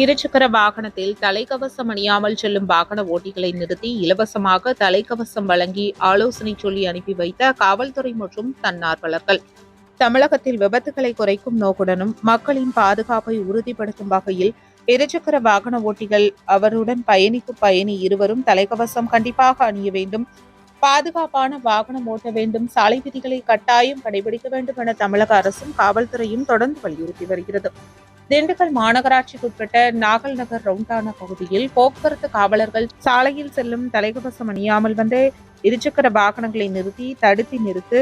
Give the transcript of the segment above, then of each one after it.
இருசக்கர வாகனத்தில் தலைக்கவசம் அணியாமல் செல்லும் வாகன ஓட்டிகளை நிறுத்தி இலவசமாக தலைக்கவசம் வழங்கி ஆலோசனை சொல்லி அனுப்பி வைத்த காவல்துறை மற்றும் தன்னார்வலர்கள். தமிழகத்தில் விபத்துகளை குறைக்கும் நோக்குடனும் மக்களின் பாதுகாப்பை உறுதிப்படுத்தும் வகையில் இருசக்கர வாகன ஓட்டிகள் அவருடன் பயணிக்கும் பயணி இருவரும் தலைக்கவசம் கண்டிப்பாக அணிய வேண்டும். பாதுகாப்பான வாகனம் ஓட்ட வேண்டும். சாலை விதிகளை கட்டாயம் கடைபிடிக்க வேண்டும் என தமிழக அரசும் காவல்துறையும் தொடர்ந்து வலியுறுத்தி வருகிறது. திண்டுக்கல் மாநகராட்சிக்குட்பட்ட நாகல் நகர் ரவுண்டான பகுதியில் போக்குவரத்து காவலர்கள் சாலையில் செல்லும் தலைகவசம் அணியாமல் வந்த இருசக்கர வாகனங்களை நிறுத்தி தடுத்து நிறுத்து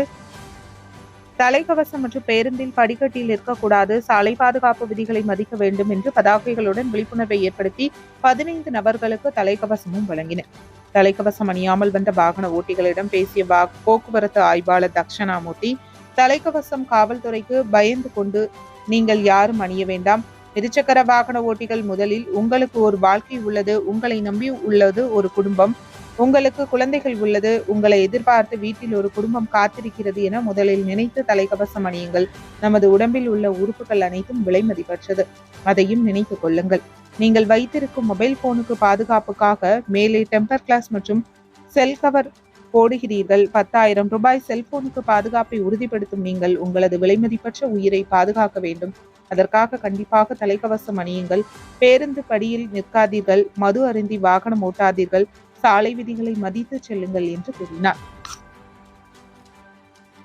தலைக்கவசம் மற்றும் பேருந்தில் படிக்கட்டில் இருக்கக்கூடாது சாலை பாதுகாப்பு விதிகளை மதிக்க வேண்டும் என்று பதாகைகளுடன் விழிப்புணர்வை ஏற்படுத்தி பதினைந்து நபர்களுக்கு தலைக்கவசமும் வழங்கினர் தலைக்கவசம் அணியாமல் வந்த வாகன ஓட்டிகளிடம் பேசிய போக்குவரத்து ஆய்வாளர் தக்ஷணாமூர்த்தி தலைக்கவசம் காவல்துறைக்கு பயந்து கொண்டு நீங்கள் யாரும் அணிய வேண்டாம். இருசக்கர வாகன ஓட்டிகள் முதலில் உங்களுக்கு ஒரு வாழ்க்கை உள்ளது உங்களை நம்பி உள்ளது ஒரு குடும்பம். உங்களுக்கு குழந்தைகள் உள்ளது உங்களை எதிர்பார்த்து வீட்டில் ஒரு குடும்பம் காத்திருக்கிறது என முதலில் நினைத்து தலைக்கவசம் அணியுங்கள். நமது உடம்பில் உள்ள உறுப்புகள் அனைத்தும் விலை மதிப்பற்றது. அதையும் நினைத்துக் கொள்ளுங்கள். நீங்கள் வைத்திருக்கும் மொபைல் போனுக்கு பாதுகாப்புக்காக மேலே டெம்பர் கிளாஸ் மற்றும் செல் கவர் போடுகிறீர்கள். பத்தாயிரம் ரூபாய் செல்போனுக்கு பாதுகாப்பை உறுதிப்படுத்தும் நீங்கள் உங்களது விலைமதிப்பற்ற உயிரை பாதுகாக்க வேண்டும். அதற்காக கண்டிப்பாக தலைக்கவசம் அணியுங்கள். பேருந்து படியில் நிற்காதீர்கள். மது அருந்தி வாகனம் ஓட்டாதீர்கள். சாலை விதிகளை மதித்து செல்லுங்கள் என்று கூறினார்.